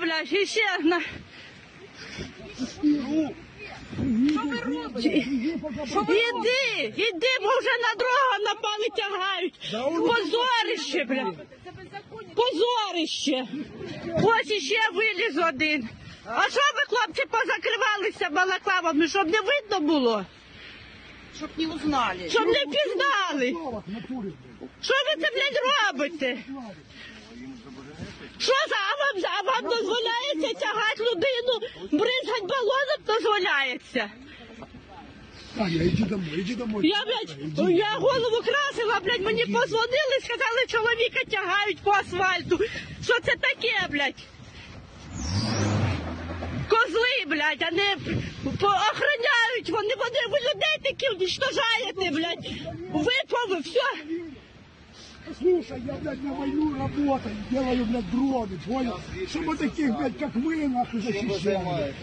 блядь, і ще на... Що ви робите? Іди, іди, бо вже на дорогу напали тягають. Позорище, блядь. Позорище. Ось іще виліз один. А що ви, хлопці, позакривалися балаклавами, щоб не видно було? Щоб не узнали. Щоб не пізнали? Що ви це, блядь, робите? Що за, а вам, а вам дозволяється тягати людину, бризгать балоном дозволяється? Таня, иди домой, иди домой. Я, блядь, я голову красила, блядь, мені позвонили, сказали, чоловіка тягають по асфальту. Що це таке, блядь? Козли, блядь, а не охороняють вони, вони ви людей такі уничтожаєте, блядь. Випови, все. Слушай, я, блядь, на войну работаю, делаю, блядь, дроны, понял? Чтобы таких, блядь, как мы, нахуй, защищали.